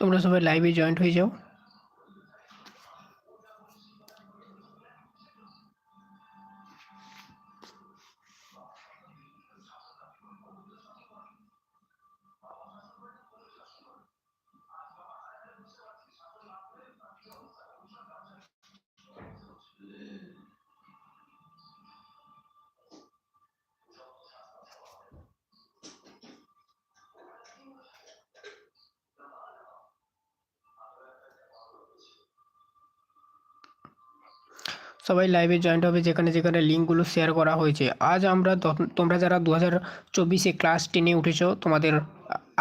তোমরা সবাই লাইভে জয়েন্ট হয়ে যাও। সবাই লাইভে জয়েন্ট হবে, যেখানে যেখানে লিঙ্কগুলো শেয়ার করা হয়েছে। আজ আমরা তোমরা যারা দু হাজার চব্বিশে ক্লাস টেনে উঠেছ, তোমাদের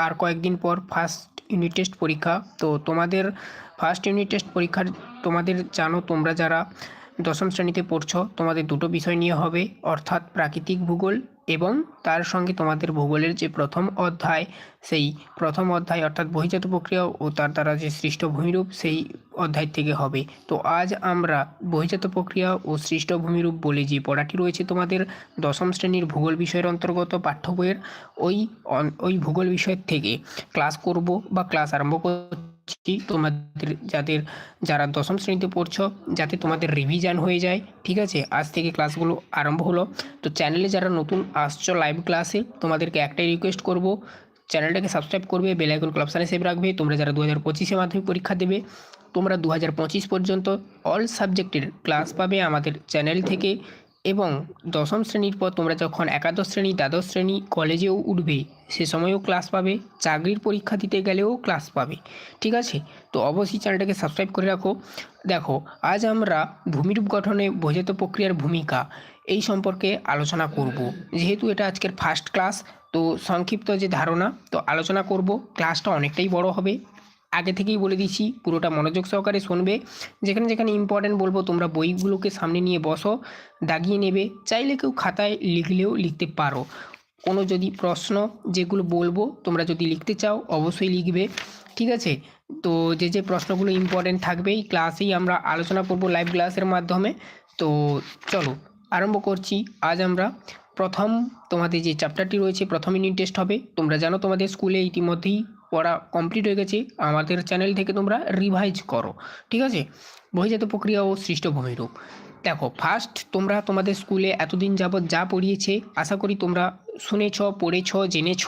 আর কয়েকদিন পর ফার্স্ট ইউনিট টেস্ট পরীক্ষা। তো তোমাদের ফার্স্ট ইউনিট টেস্ট পরীক্ষার, তোমাদের জানো তোমরা যারা দশম শ্রেণীতে পড়ছ, তোমাদের দুটো বিষয় নিয়ে হবে, অর্থাৎ প্রাকৃতিক ভূগোল এবং তার সঙ্গে তোমাদের ভূগোলের যে প্রথম অধ্যায়, সেই প্রথম অধ্যায় অর্থাৎ বহিজাত প্রক্রিয়া ও তার দ্বারা যে সৃষ্ট ভূমিরূপ, সেই অধ্যায় থেকে হবে। তো আজ আমরা বহিজাত প্রক্রিয়া ও সৃষ্ট ভূমিরূপ বলে যে পড়াটি রয়েছে তোমাদের দশম শ্রেণির ভূগোল বিষয়ের অন্তর্গত পাঠ্য বইয়ের, ওই ওই ভূগোল বিষয়ের থেকে ক্লাস করব বা ক্লাস আরম্ভ করছি। তোমাদের যাদের, যারা দশম শ্রেণীতে পড়ছো, যাতে তোমাদের রিভিশন হয়ে যায়, ঠিক আছে? আজ থেকে ক্লাসগুলো আরম্ভ হলো। তো চ্যানেলে যারা নতুন, আসছো লাইভ ক্লাসে তোমাদেরকে একটাই রিকোয়েস্ট করব চ্যানেলটাকে সাবস্ক্রাইব করবে বেল আইকন ক্লাবসানে সেভ রাখবে, তোমরা যারা দু হাজার পঁচিশে মাধ্যমিক পরীক্ষা দেবে, তোমরা দু হাজার পঁচিশ পর্যন্ত অল সাবজেক্টের ক্লাস পাবে আমাদের চ্যানেল থেকে। এবং দশম শ্রেণির পর তোমরা যখন একাদশ শ্রেণি, দ্বাদশ শ্রেণি কলেজেও উঠবে, সে সময়ও ক্লাস পাবে, চাকরির পরীক্ষা দিতে গেলেও ক্লাস পাবে, ঠিক আছে? তো অবশ্যই চ্যানেলটাকে সাবস্ক্রাইব করে রাখো। দেখো, আজ আমরা ভূমিরূপ গঠনে বোঝাত প্রক্রিয়ার ভূমিকা এই সম্পর্কে আলোচনা করব। যেহেতু এটা আজকের ফার্স্ট ক্লাস তো সংক্ষিপ্ত যে ধারণা, তো আলোচনা করব ক্লাসটা অনেকটাই বড় হবে। আগে থেকেই বলে দিচ্ছি, পুরোটা মনোযোগ সহকারে শুনবে। যেখানে যেখানে ইম্পর্টেন্ট বলব, তোমরা বইগুলোকে সামনে নিয়ে বসো, দাগিয়ে নেবে। চাইলে কেউ খাতায় লিখলেও লিখতে পারো। কোনো যদি প্রশ্ন যেগুলো বলব, তোমরা যদি লিখতে চাও, অবশ্যই লিখবে। ঠিক আছে? তো যে যে প্রশ্নগুলো ইম্পর্টেন্ট থাকবে, এই ক্লাসেই আমরা আলোচনা করব লাইভ ক্লাসের মাধ্যমে। তো চলো, আরম্ভ করছি। আজ আমরা প্রথম তোমাদের যে চ্যাপ্টারটি রয়েছে, প্রথম ইউনিট টেস্ট হবে। তোমরা জানো তোমাদের স্কুলে ইতিমধ্যেই পড়া কমপ্লিট হয়ে গেছে। আমাদের চ্যানেল থেকে তোমরা রিভাইজ করো, ঠিক আছে? বহিজাত প্রক্রিয়া ও সৃষ্ট ভূমিরূপ দেখো ফার্স্ট তোমরা তোমাদের স্কুলে এতদিন যাবৎ যা পড়িয়েছে, আশা করি তোমরা শুনেছ, পড়েছ, জেনেছ,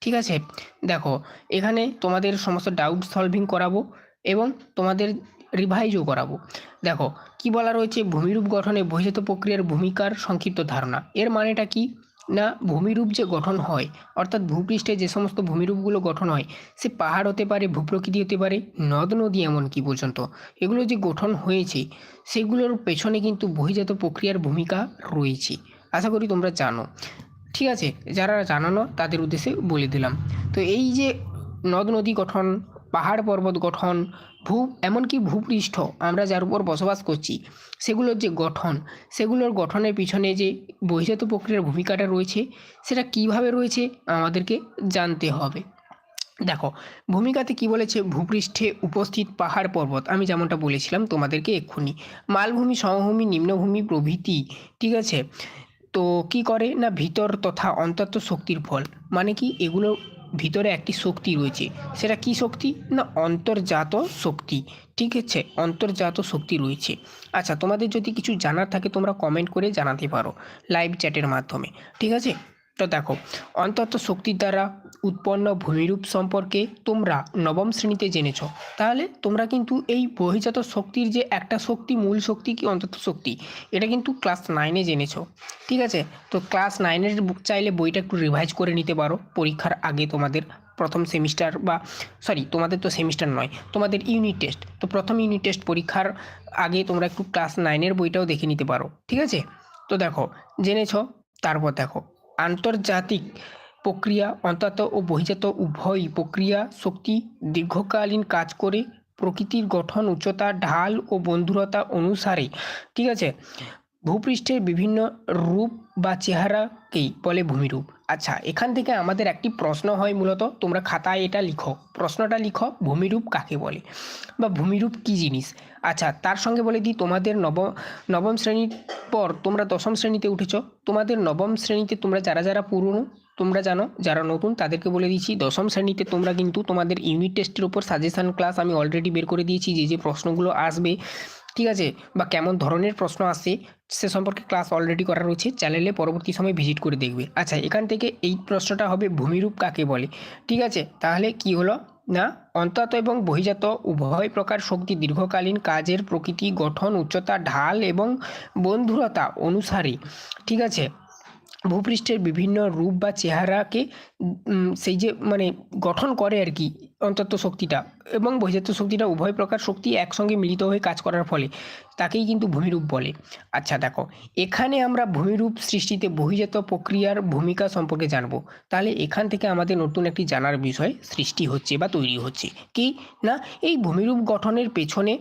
ঠিক আছে? দেখো, এখানে তোমাদের সমস্ত ডাউট সলভিং করাবো এবং তোমাদের রিভাইজও করাবো। দেখো, কি বলা রয়েছে? ভূমিরূপ গঠনে বহিজাত প্রক্রিয়ার ভূমিকার সংক্ষিপ্ত ধারণা। এর মানেটা কি? না, ভূমিরূপ যে গঠন হয়, অর্থাৎ ভূপৃষ্ঠে যে সমস্ত ভূমিরূপগুলো গঠন হয়, সে পাহাড় হতে পারে, ভূপ্রকৃতি হতে পারে, নদ, নদী এমনকি পর্যন্ত। এগুলো যে গঠন হয়েছে, সেগুলোর পেছনে কিন্তু বহিজাত প্রক্রিয়ার ভূমিকা রয়েছে। আশা করি তোমরা জানো। ঠিক আছে, যারা জানো না তাদের উদ্দেশ্যে বলে দিলাম। তো এই যে নদ নদী গঠন, পাহাড় পর্বত গঠন ভূ, এমনকি ভূপৃষ্ঠ আমরা যার উপর বসবাস করছি, সেগুলোর যে গঠন, সেগুলোর গঠনের পিছনে যে বহিজাত প্রক্রিয়ার ভূমিকাটা রয়েছে, সেটা কীভাবে রয়েছে আমাদেরকে জানতে হবে। দেখো, ভূমিকাতে কি বলেছে? ভূপৃষ্ঠে উপস্থিত পাহাড় পর্বত। আমি যেমনটা বলেছিলাম তোমাদেরকে এক্ষুনি। মালভূমি, সমভূমি, নিম্নভূমি প্রভৃতি, ঠিক আছে? তো কি করে? না ভিতর তথা অন্তত শক্তির ফল। মানে কি? এগুলো ভিতরে একটি শক্তি রয়েছে। সেটা কি শক্তি? না, অন্তর্জাত শক্তি। ঠিক আছে, অন্তর্জাত শক্তি রয়েছে। আচ্ছা তোমাদের যদি কিছু জানার থাকে তোমরা কমেন্ট করে জানাতে পারো লাইভ চ্যাটের মাধ্যমে। ঠিক আছে? তো দেখো, অন্তত শক্তির দ্বারা উৎপন্ন ভূমিরূপ সম্পর্কে তোমরা নবম শ্রেণীতে জেনেছ। তাহলে তোমরা কিন্তু এই বহিজাত শক্তির যে একটা শক্তি, মূল শক্তি কি অন্তত শক্তি, এটা কিন্তু ক্লাস নাইনে জেনেছো। ঠিক আছে? তো ক্লাস নাইনের চাইলে বইটা একটু রিভাইজ করে নিতে পারো, পরীক্ষার আগে তোমাদের প্রথম সেমিস্টার বা সরি তোমাদের তো সেমিস্টার নয়, তোমাদের ইউনিট টেস্ট তো প্রথম ইউনিট টেস্ট পরীক্ষার আগে তোমরা একটু ক্লাস নাইনের বইটাও দেখে নিতে পারো। ঠিক আছে? তো দেখো, জেনেছো, তারপর দেখো আন্তর্জাতিক প্রক্রিয়া অন্তত ও বহিজাত উভয় প্রক্রিয়া শক্তি দীর্ঘকালীন কাজ করে প্রকৃতির গঠন, উচ্চতা, ঢাল ও বন্ধুরতা অনুসারে। ঠিক আছে? ভূপৃষ্ঠের বিভিন্ন রূপ বা চেহারাকেই বলে ভূমিরূপ। আচ্ছা এখান থেকে আমাদের একটি প্রশ্ন হয় মূলত, তোমরা খাতায় এটা লিখো। প্রশ্নটা লিখো, ভূমিরূপ কাকে বলে বা ভূমিরূপ কী জিনিস? আচ্ছা তার সঙ্গে বলে দিই, তোমাদের নব, নবম শ্রেণির পর তোমরা দশম শ্রেণীতে উঠেছ। তোমাদের নবম শ্রেণীতে তোমরা যারা যারা পুরনো, তোমরা জানো, যারা নতুন, তাদেরকে বলে দিচ্ছি, দশম শ্রেণীতে তোমরা কিন্তু তোমাদের ইউনিট টেস্টের উপর সাজেশান ক্লাস আমি অলরেডি বের করে দিয়েছি, যে যে প্রশ্নগুলো আসবে, ঠিক আছে? বা কেমন ধরনের প্রশ্ন আসে সে সম্পর্কে ক্লাস অলরেডি করা রয়েছে চ্যানেলে পরবর্তী সময় ভিজিট করে দেখবে। আচ্ছা এখান থেকে এই প্রশ্নটা হবে ভূমিরূপ কাকে বলে? ঠিক আছে, তাহলে কি হলো? না, অন্তত এবং বহিজাত উভয় প্রকার শক্তি দীর্ঘকালীন কাজের প্রকৃতি, গঠন, উচ্চতা, ঢাল এবং বন্ধুরতা অনুসারে। ঠিক আছে ভূপৃষ্ঠের বিভিন্ন রূপ বা চেহারাকে সেই যে মানে গঠন করে আর কি, অন্তত শক্তিটা। এবং বহিজাত শক্তিটা, উভয় প্রকার শক্তি একসঙ্গে মিলিত হয়ে কাজ করার ফলে, তাকেই কিন্তু ভূমিরূপ বলে। আচ্ছা দেখো, এখানে আমরা ভূমিরূপ সৃষ্টিতে বহিজাত প্রক্রিয়ার ভূমিকা সম্পর্কে জানব। তাহলে এখান থেকে আমাদের নতুন একটি জানার বিষয় সৃষ্টি হচ্ছে বা তৈরি হচ্ছে। কি? না, এই ভূমিরূপ গঠনের পেছনে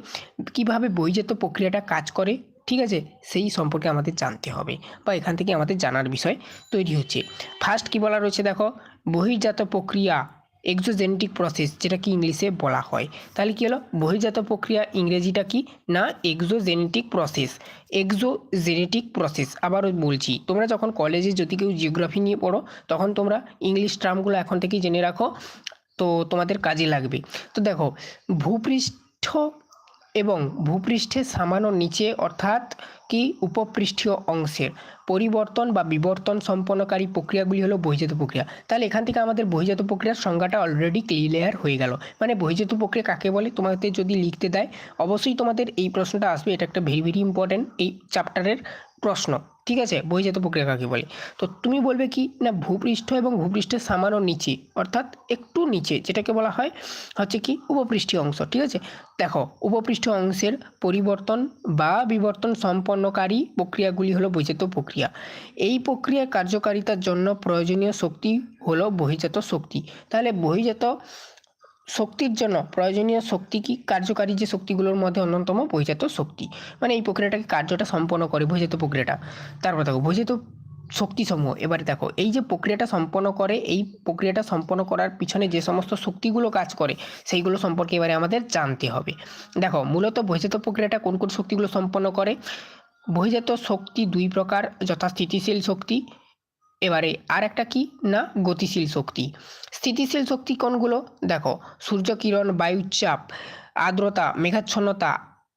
কীভাবে বহিজাত প্রক্রিয়াটা কাজ করে? ঠিক আছে? সেই সম্পর্কে আমাদের জানতে হবে বা এখান থেকে আমাদের জানার বিষয় তৈরি হচ্ছে। ফার্স্ট কি বলা রয়েছে দেখো? বহির্জাত প্রক্রিয়া এক্সোজেনেটিক প্রসেস যেটা কি ইংলিশে বলা হয়। তাহলে কি হলো? বহির্জাত প্রক্রিয়া ইংরেজিটা কি? না এক্সোজেনেটিক প্রসেস এক্সোজেনেটিক প্রসেস আবারও বলছি, তোমরা যখন কলেজে যদি কেউ জিওগ্রাফি নিয়ে পড়ো, তখন তোমরা ইংলিশ টার্মগুলো এখন থেকেই জেনে রাখো, তো তোমাদের কাজে লাগবে। তো দেখো, ভূপৃষ্ঠ এবং ভূপৃষ্ঠের সামান্য নিচে, অর্থাৎ কি উপপৃষ্ঠীয় অংশের পরিবর্তন বা বিবর্তন সম্পন্নকারী প্রক্রিয়াগুলি হলো বহিজাত প্রক্রিয়া। তাহলে এখান থেকে আমাদের বহিজাত প্রক্রিয়ার সংজ্ঞাটা অলরেডি ক্লিয়ার হয়ে গেল। মানে বহিজাত প্রক্রিয়া কাকে বলে? তোমাদের যদি লিখতে দেয়, অবশ্যই তোমাদের এই প্রশ্নটা আসবে। এটা একটা ভেরি ভেরি ইম্পর্ট্যান্ট এই চ্যাপ্টারের প্রশ্ন, ঠিক আছে? বহিজাত প্রক্রিয়া কাকে বলে? তো তুমি বলবে কি, না ভূপৃষ্ঠ এবং ভূপৃষ্ঠের সামান্য নিচে, অর্থাৎ একটু নিচে, যেটাকে বলা হয় হচ্ছে কি উপপৃষ্ঠীয় অংশ, ঠিক আছে? দেখো উপপৃষ্ঠ অংশের পরিবর্তন বা বিবর্তন সম্পন্নকারী প্রক্রিয়াগুলি হলো বহিজাত প্রক্রিয়া। এই প্রক্রিয়ার কার্যকারিতার জন্য প্রয়োজনীয় শক্তি হলো বহিজাত শক্তি। তাহলে বহিজাত শক্তির জন্য, প্রয়োজনীয় শক্তি কি? কার্যকারী যে শক্তিগুলোর মধ্যে অন্যতম বহিজাত শক্তি। মানে এই প্রক্রিয়াটাকে কার্যটা সম্পন্ন করে বহিজাত প্রক্রিয়াটা। তারপর দেখো বহিজাত শক্তিসমূহ, এবারে দেখো, এই যে প্রক্রিয়াটা সম্পন্ন করে, এই প্রক্রিয়াটা সম্পন্ন করার পিছনে যে সমস্ত শক্তিগুলো কাজ করে, সেইগুলো সম্পর্কে এবারে আমাদের জানতে হবে। দেখো, মূলত বহিজাত প্রক্রিয়াটা কোন কোন শক্তিগুলো সম্পন্ন করে? বহিজাত শক্তি দুই প্রকার, যথা স্থিতিশীল শক্তি এবারে আর একটা কি? না, গতিশীল শক্তি। স্থিতিশীল শক্তি কোনগুলো? দেখো, সূর্যকিরণ, বায়ুচাপ, আর্দ্রতা, মেঘাচ্ছন্নতা,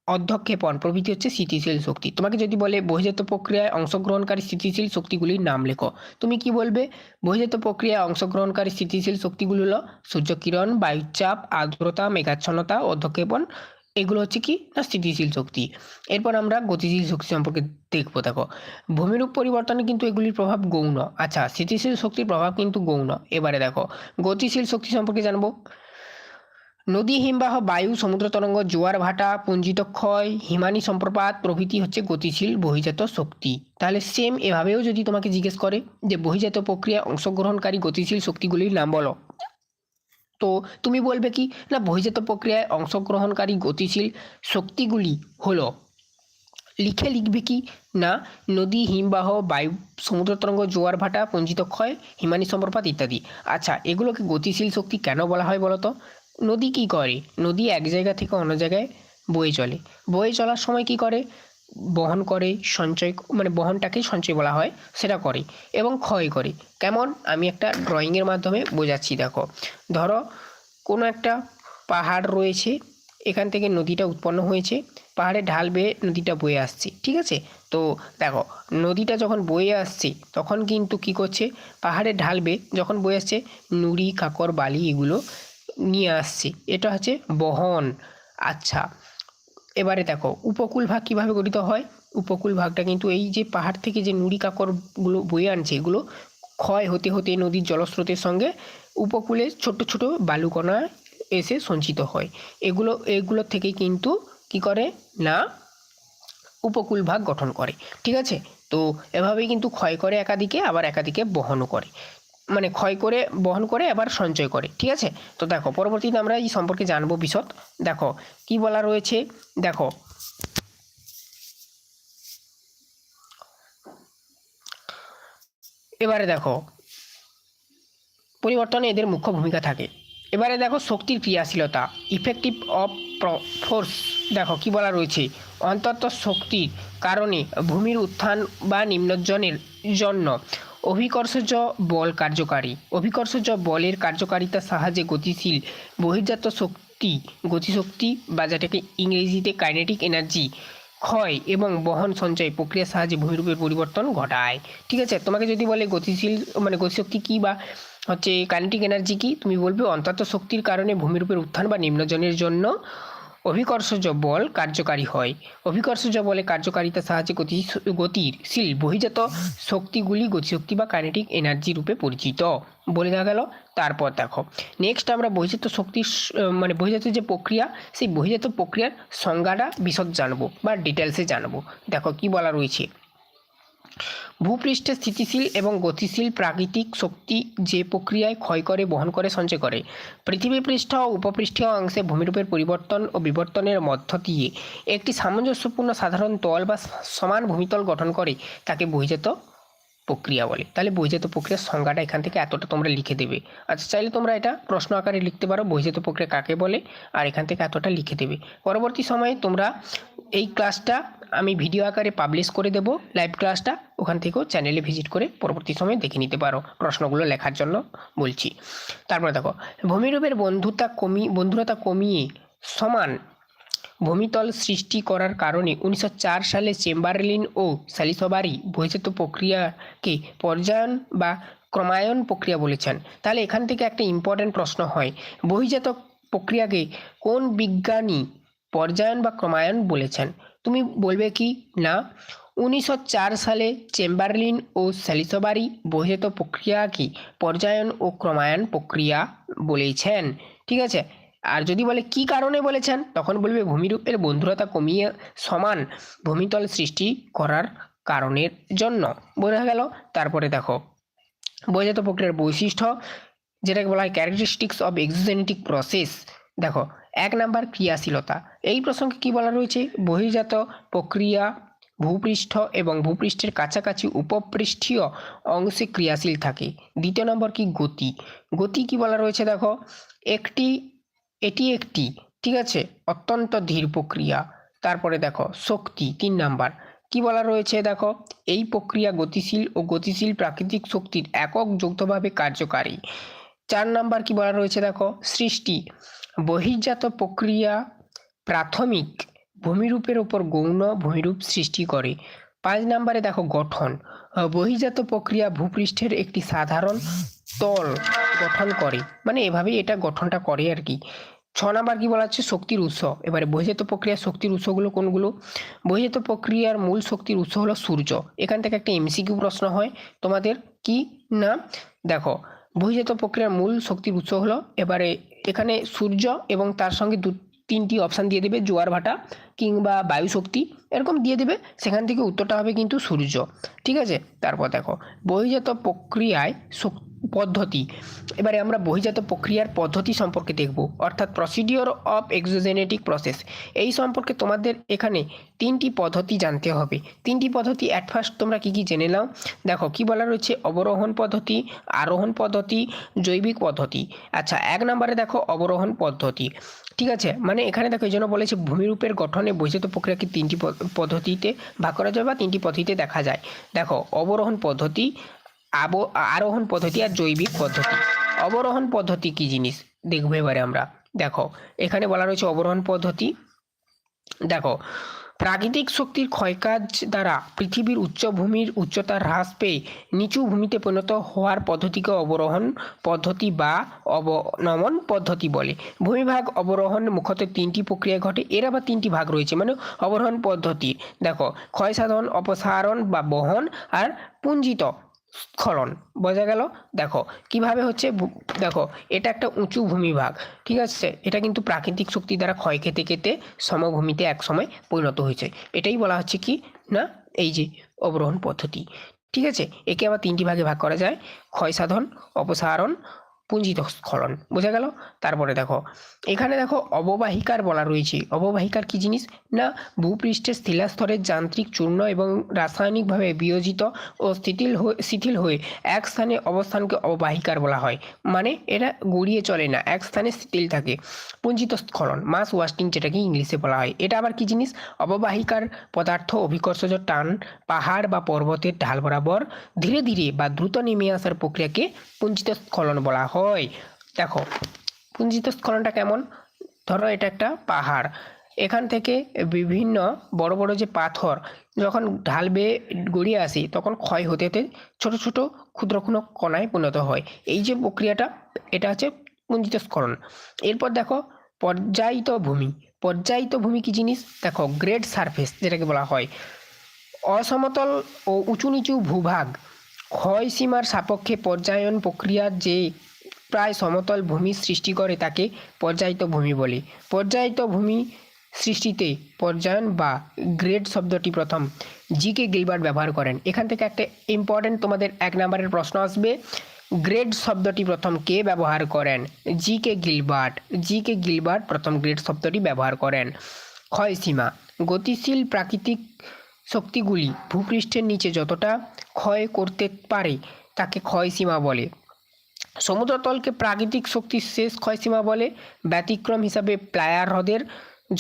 অধ্যক্ষেপণ প্রভৃতি হচ্ছে স্থিতিশীল শক্তি। তোমাকে যদি বলে বহিজাত প্রক্রিয়ায় অংশগ্রহণকারী স্থিতিশীল শক্তিগুলির নাম লেখো, তুমি কি বলবে? বহিজাত প্রক্রিয়ায় অংশগ্রহণকারী স্থিতিশীল শক্তিগুলো হলো সূর্যকিরণ, বায়ুচাপ, আর্দ্রতা, মেঘাচ্ছন্নতা, অধ্যক্ষেপণ এগুলো হচ্ছে কি? না স্থিতিশীল শক্তি। এরপর আমরা গতিশীল শক্তি সম্পর্কে দেখব, দেখো। ভূমিরূপ পরিবর্তনে কিন্তু এগুলির প্রভাব গৌণ। আচ্ছা স্থিতিশীল শক্তির প্রভাব কিন্তু গৌণ। এবারে দেখো, গতিশীল শক্তি সম্পর্কে জানব। নদী, হিমবাহ, বায়ু, সমুদ্র তরঙ্গ, জোয়ার, ভাটা, পুঞ্জিত ক্ষয়, হিমানি সম্প্রপাত প্রভৃতি হচ্ছে গতিশীল বহিজাত শক্তি। তাহলে সেম এভাবেও যদি তোমাকে জিজ্ঞেস করে যে বহিজাত প্রক্রিয়া অংশগ্রহণকারী গতিশীল শক্তিগুলির নাম বলো। তো তুমি বলবে কি? না বহিজাত প্রক্রিয়ায় অংশগ্রহণকারী গতিশীল শক্তিগুলি হলো, লিখে লিখবে কি? না, নদী, হিমবাহ, বায়ু, সমুদ্র তরঙ্গ, জোয়ার ভাটা, পঞ্জিত ক্ষয়, হিমানি সম্প্রপাত ইত্যাদি। আচ্ছা এগুলোকে গতিশীল শক্তি কেন বলা হয় বলো তো? নদী কি করে? নদী এক জায়গা থেকে অন্য জায়গায় বয়ে চলে। বয়ে চলার সময় কি করে? বহন করে, সঞ্চয় মানে বহনটাকেই সঞ্চয় বলা হয়, সেটা করে এবং ক্ষয় করে। কেমন? আমি একটা ড্রয়িংয়ের মাধ্যমে বোঝাচ্ছি, দেখো। ধরো, কোনো একটা পাহাড় রয়েছে, এখান থেকে নদীটা উৎপন্ন হয়েছে, পাহাড়ে ঢাল বেয়ে নদীটা বয়ে আসছে, ঠিক আছে? তো দেখো, নদীটা যখন বয়ে আসছে, তখন কিন্তু কি করছে? পাহাড়ে ঢাল বেয়ে যখন বয়ে আসছে, নুড়ি, কাকর, বালি এগুলো নিয়ে আসছে। এটা হচ্ছে বহন। আচ্ছা এবারে দেখো, উপকূল ভাগ কীভাবে গঠিত হয়? উপকূল ভাগটা কিন্তু এই যে পাহাড় থেকে যে নুড়ি কাকরগুলো বয়ে আনছে, এগুলো ক্ষয় হতে হতে নদীর জলস্রোতের সঙ্গে উপকূলে ছোট ছোট বালুকণা এসে সঞ্চিত হয়। এগুলো এগুলো থেকেই কিন্তু কি করে? না, উপকূল ভাগ গঠন করে। ঠিক আছে? তো এভাবেই কিন্তু ক্ষয় করে একাদিকে আবার একাদিকে বহনও করে। মানে ক্ষয় করে, বহন করে, আবার সঞ্চয় করে, ঠিক আছে? তো দেখো, পরবর্তীতে আমরা এই সম্পর্কে জানব বিশদ। দেখো, কি বলা রয়েছে? দেখো, এবারে দেখো, পরিবর্তনে এদের মুখ্য ভূমিকা থাকে। এবারে দেখো, শক্তির ক্রিয়াশীলতা ইফেক্টিভ অফ ফোর্স দেখো, কি বলা রয়েছে? অন্তত শক্তির কারণে ভূমির উত্থান বা নিম্নজনের জন্য অভিকর্ষজ বল কার্যকারী। অভিকর্ষজ বলের কার্যকারিতার সাহায্যে গতিশীল বহির্জাত শক্তি, গতিশক্তি বা যেটাকে ইংরেজিতে কাইনেটিক এনার্জি ক্ষয় এবং বহন সঞ্চয় প্রক্রিয়ার সাহায্যে ভূমিরূপের পরিবর্তন ঘটায়। ঠিক আছে? তোমাকে যদি বলে গতিশীল মানে গতিশক্তি কী বা হচ্ছে কাইনেটিক এনার্জি কি, তুমি বলবে অন্তত শক্তির কারণে ভূমিরূপের উত্থান বা নিম্নজনের জন্য অভিকর্ষজ বল কার্যকারী হয়। অভিকর্ষজ বলে কার্যকারিতার সাহায্যে গতি গতিশীল বহিজাত শক্তিগুলি গতিশক্তি বা কাইনেটিক এনার্জি রূপে পরিচিত। বলে দেওয়া গেল, তারপর দেখো। নেক্সট আমরা বহিজাত শক্তির মানে বহিজাত যে প্রক্রিয়া, সেই বহিজাত প্রক্রিয়ার সংজ্ঞাটা বিশদ জানব বা ডিটেলসে জানব। দেখো কি বলা রয়েছে। ভূপৃষ্ঠে স্থিতিশীল এবং গতিশীল প্রাকৃতিক শক্তি যে প্রক্রিয়ায় ক্ষয় করে, বহন করে, সঞ্চয় করে। পৃথিবী পৃষ্ঠ ও উপপৃষ্ঠীয় অংশে ভূমিরূপের পরিবর্তন ও বিবর্তনের মধ্য দিয়ে একটি সামঞ্জস্যপূর্ণ সাধারণ তল বা সমান ভূমিতল গঠন করে, তাকে বহিজাত প্রক্রিয়া বলে। তাহলে বহিজাত প্রক্রিয়ার সংজ্ঞাটা এখান থেকে এতটা তোমরা লিখে দেবে। আচ্ছা চাইলে তোমরা এটা প্রশ্ন আকারে লিখতে পারো বহিজাত প্রক্রিয়া কাকে বলে, আর এখান থেকে এতটা লিখে দেবে। পরবর্তী সময়ে তোমরা এই ক্লাসটা আমি ভিডিও আকারে পাবলিশ করে দেবো লাইভ ক্লাসটা ওখান থেকেও চ্যানেলে ভিজিট করে পরবর্তী সময়ে দেখে নিতে পারো প্রশ্নগুলো লেখার জন্য বলছি। তারপরে দেখো, ভূমিরূপের বন্ধুতা কমি, বন্ধুরতা কমিয়ে সমান ভূমিতল সৃষ্টি করার কারণে উনিশশো চার সালে চেম্বারলিন ও স্যালিসবারি বহিজাত প্রক্রিয়াকে পর্যায়ন বা ক্রমায়ন প্রক্রিয়া বলেছেন। তাহলে এখান থেকে একটা ইম্পর্ট্যান্ট প্রশ্ন হয় বহিজাত প্রক্রিয়াকে কোন বিজ্ঞানী পর্যায়ন বা ক্রমায়ন বলেছেন? তুমি বলবে কি? না। উনিশশো চার সালে চেম্বারলিন ও স্যালিসবারি বহিজাত প্রক্রিয়াকে পর্যায়ন ও ক্রমায়ন প্রক্রিয়া বলেছেন। ঠিক আছে? আর যদি বলে, কি কারণে? বলেছেন, তখন বলবে, ভূমিরূপের বন্ধুরতা কমিয়ে সমান ভূমিতল সৃষ্টি করার কারণের জন্য। বোঝা গেল? তারপরে দেখো বহিজাত প্রক্রিয়ার বৈশিষ্ট্য, যেটাকে বলা হয় ক্যারেক্টারিস্টিক্স অব এক্সোজেনেটিক প্রসেস দেখো, এক নাম্বার ক্রিয়াশীলতা। এই প্রসঙ্গে কি বলা রয়েছে? বহির্জাত প্রক্রিয়া, ভূপৃষ্ঠ এবং ভূপৃষ্ঠের কাছাকাছি উপপৃষ্ঠীয় অংশে ক্রিয়াশীল থাকে। দ্বিতীয় নম্বর কি? গতি। গতি কি বলা রয়েছে? দেখো, একটি এটি একটি, ঠিক আছে? অত্যন্ত ধীর প্রক্রিয়া। তারপরে দেখো, শক্তি, তিন নাম্বার। কি বলা রয়েছে দেখো? এই প্রক্রিয়া গতিশীল ও গতিশীল প্রাকৃতিক শক্তির একক যৌথভাবে কার্যকারী। চার নাম্বার কি বলা রয়েছে দেখো? সৃষ্টি। বহির্জাত প্রক্রিয়া প্রাথমিক ভূমিরূপের ওপর গৌণ ভূমিরূপ সৃষ্টি করে। পাঁচ নাম্বারে দেখো, গঠন। বহির্জাত প্রক্রিয়া ভূপৃষ্ঠের একটি সাধারণ তল গঠন করে। মানে এভাবেই এটা গঠনটা করে আর কি। ছ নাম্বার কি বলা হচ্ছে? শক্তির উৎস। এবারে বহির্জাত প্রক্রিয়ার শক্তির উৎসগুলো কোনগুলো? বহিজাত প্রক্রিয়ার মূল শক্তির উৎস হলো সূর্য। এখান থেকে একটা এমসিকিউ প্রশ্ন হয়। তোমাদের কি না দেখো বহির্জাত প্রক্রিয়ার মূল শক্তির উৎস হলো এবারে এখানে সূর্য এবং তার সঙ্গে দু, তিনটি অপশান দিয়ে দেবে, জোয়ার ভাটা কিংবা বায়ু শক্তি। এরকম দিয়ে দেবে, সেখান থেকে উত্তরটা হবে কিন্তু সূর্য। ঠিক আছে? তারপর দেখো বহির্জাত প্রক্রিয়ায় শক- পদ্ধতি। এবারে আমরা বহিজাত প্রক্রিয়ার পদ্ধতি সম্পর্কে দেখব, অর্থাৎ প্রসিডিওর অফ এক্সোজেনেটিক প্রসেস এই সম্পর্কে তোমাদের এখানে তিনটি পদ্ধতি জানতে হবে। তিনটি পদ্ধতি অ্যাট ফার্স্ট তোমরা কি কি জেনে নাও? দেখো, কি বলা রয়েছে? অবরোহণ পদ্ধতি, আরোহণ পদ্ধতি, জৈবিক পদ্ধতি। আচ্ছা এক নম্বরে দেখো, অবরোহণ পদ্ধতি। ঠিক আছে? মানে এখানে দেখো, এই জন্য বলেছে ভূমিরূপের গঠনে বৈচিত প্রক্রিয়াকে তিনটি পদ্ধতিতে ভাগ করা যায় বা তিনটি পদ্ধতিতে দেখা যায়। দেখো, অবরোহণ পদ্ধতি আরোহণ পদ্ধতি আর জৈবিক পদ্ধতি। অবরোহণ পদ্ধতি কি জিনিস? দেখব এবারে আমরা। দেখো, এখানে বলা রয়েছে অবরোহণ পদ্ধতি। দেখো, প্রাকৃতিক শক্তির ক্ষয়কাজ দ্বারা পৃথিবীর উচ্চভূমির উচ্চতা হ্রাস পেয়ে নিচু ভূমিতে পরিণত হওয়ার পদ্ধতিকে অবরোহণ পদ্ধতি বা অবনমন পদ্ধতি বলে। ভূমিভাগ অবরোহণ মুখ্যত তিনটি প্রক্রিয়া ঘটে। এর আবার তিনটি ভাগ রয়েছে মানে অবরোহণ পদ্ধতি। দেখো, ক্ষয়সাধন, অপসারণ বা বহন আর পুঞ্জিত স্খলন বোঝা গেল? দেখো, কীভাবে হচ্ছে দেখো, এটা একটা উঁচু ভূমিভাগ, ঠিক আছে? এটা কিন্তু প্রাকৃতিক শক্তি দ্বারা ক্ষয় খেতে খেতে সমভূমিতে একসময় পরিণত হয়েছে। এটাই বলা হচ্ছে কি? না, এই যে অবরোহণ পদ্ধতি, ঠিক আছে? একে আবার তিনটি ভাগে ভাগ করা যায়, ক্ষয় সাধন, অপসারণ পুঞ্জিত স্খলন বোঝা গেল? তারপরে দেখো, এখানে দেখো অববাহিকার বলা রয়েছে। অববাহিকার কি জিনিস? না, ভূপৃষ্ঠের শিলাস্তরের যান্ত্রিক চূর্ণ এবং রাসায়নিকভাবে বিয়োজিত ও শিথিল হয়ে শিথিল হয়ে এক স্থানে অবস্থানকে অববাহিকার বলা হয়। মানে এটা গড়িয়ে চলে না, এক স্থানে শিথিল থাকে। পুঞ্জিত স্খলন মাস ওয়াস্টিং যেটাকে ইংলিশে বলা হয়। এটা আবার কি জিনিস? অববাহিকার পদার্থ অভিকর্ষজ টান, পাহাড় বা পর্বতের ঢাল বরাবর ধীরে ধীরে বা দ্রুত নেমে আসার প্রক্রিয়াকে পুঞ্জিত স্খলন বলা হয়। দেখো পুঞ্জিত স্খলনটা কেমন? ধরো এটা একটা পাহাড়। এখান থেকে বিভিন্ন বড় বড় যে পাথর, যখন ঢাল বেয়ে গড়িয়ে আসে, তখন ক্ষয় হতে হতে ছোট ছোট ক্ষুদ্র ক্ষুদ্র কণায় পরিণত হয়। এই যে প্রক্রিয়াটা, এটা হচ্ছে পুঞ্জিত স্খলন এরপর দেখো, পর্যায়িত ভূমি। পর্যায়িত ভূমি কি জিনিস? দেখো গ্রেড সারফেস যেটাকে বলা হয়। অসমতল ও উঁচু নিচু ভূভাগ। ক্ষয় সীমার সাপেক্ষে পর্যায়ন প্রক্রিয়ার যে প্রায় সমতল ভূমি সৃষ্টি করে তাকে পর্যায়িত ভূমি বলে। পর্যায়িত ভূমি সৃষ্টিতে পর্যায়ন বা গ্রেড শব্দটি প্রথম জি কে গিলবার্ট ব্যবহার করেন। এখান থেকে একটা ইম্পর্টেন্ট তোমাদের এক নম্বরের প্রশ্ন আসবে। গ্রেড শব্দটি প্রথম কে ব্যবহার করেন? G K Gilbert. G K Gilbert প্রথম গ্রেড শব্দটি ব্যবহার করেন। ক্ষয়সীমা গতিশীল প্রাকৃতিক শক্তিগুলি ভূপৃষ্ঠের নিচে যতটা ক্ষয় করতে পারে তাকে ক্ষয়সীমা বলে। সমুদ্রতলকে প্রাকৃতিক শক্তির শেষ ক্ষয়সীমা বলে, ব্যতিক্রম হিসাবে প্লায়ার হ্রদের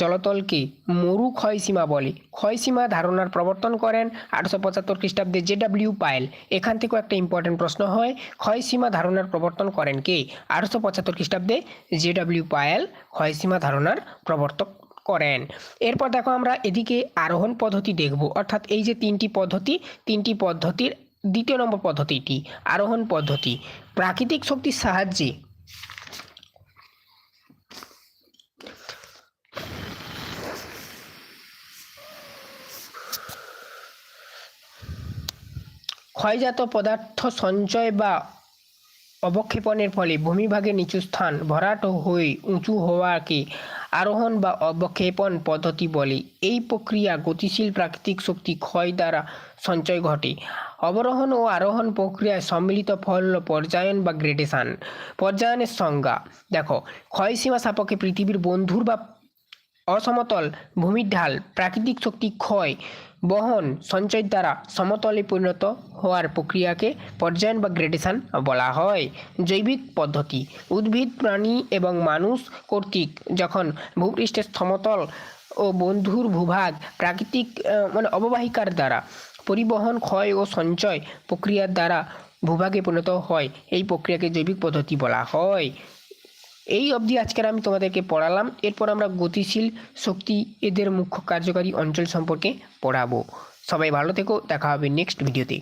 জলতলকে মরু ক্ষয়সীমা বলে। ক্ষয়সীমা ধারণার প্রবর্তন করেন আটশো পঁচাত্তর খ্রিস্টাব্দে জে ডাব্লিউ পায়েল। এখান থেকেও একটা ইম্পর্টেন্ট প্রশ্ন হয়, ক্ষয়সীমা ধারণার প্রবর্তন করেন কে? আটশো পঁচাত্তর খ্রিস্টাব্দে জে ডাব্লিউ পায়েল ক্ষয়সীমা ধারণার প্রবর্তক করেন। এরপর দেখো আমরা এদিকে আরোহণ পদ্ধতি দেখব। অর্থাৎ এই যে তিনটি পদ্ধতি, তিনটি পদ্ধতির দ্বিতীয় নম্বর পদ্ধতিটি, আরোহণ পদ্ধতি। প্রাকৃতিক শক্তির সাহায্যে ক্ষয়জাত পদার্থ সঞ্চয় বা অবক্ষেপণের ফলে ভূমিভাগের নিচু স্থান ভরাট হয়ে উঁচু হওয়াকে আরোহণ বা অবক্ষেপণ পদ্ধতি বলে এই প্রক্রিয়া গতিশীল প্রাকৃতিক শক্তি ক্ষয় দ্বারা সঞ্চয় ঘটে। অবরোহণ ও আরোহণ প্রক্রিয়ায় সম্মিলিত ফল হল পর্যায়ন বা গ্রেডেশন পর্যায়নের সংজ্ঞা, দেখো ক্ষয়সীমা সাপকে পৃথিবীর বন্ধুর বা অসমতল ভূমির ঢাল প্রাকৃতিক শক্তি ক্ষয় বহন, সঞ্চয় দ্বারা সমতলে পরিণত হওয়ার প্রক্রিয়াকে পর্যায়ন বা গ্রেডেশন বলা হয়। জৈবিক পদ্ধতি, উদ্ভিদ প্রাণী এবং মানুষ কর্তৃক যখন ভূপৃষ্ঠের সমতল ও বন্ধুর ভূভাগ প্রাকৃতিক মানে অববাহিকার দ্বারা পরিবহন ক্ষয় ও সঞ্চয় প্রক্রিয়ার দ্বারা ভূভাগে পরিণত হয়, এই প্রক্রিয়াকে জৈবিক পদ্ধতি বলা হয়। এই অবধি আজকের আমি তোমাদেরকে পড়ালাম। এরপর আমরা গতিশীল শক্তি এদের মুখ্য কার্যকারী অঞ্চল সম্পর্কে পড়াবো। সবাই ভালো থেকো, দেখা হবে নেক্সট ভিডিওতে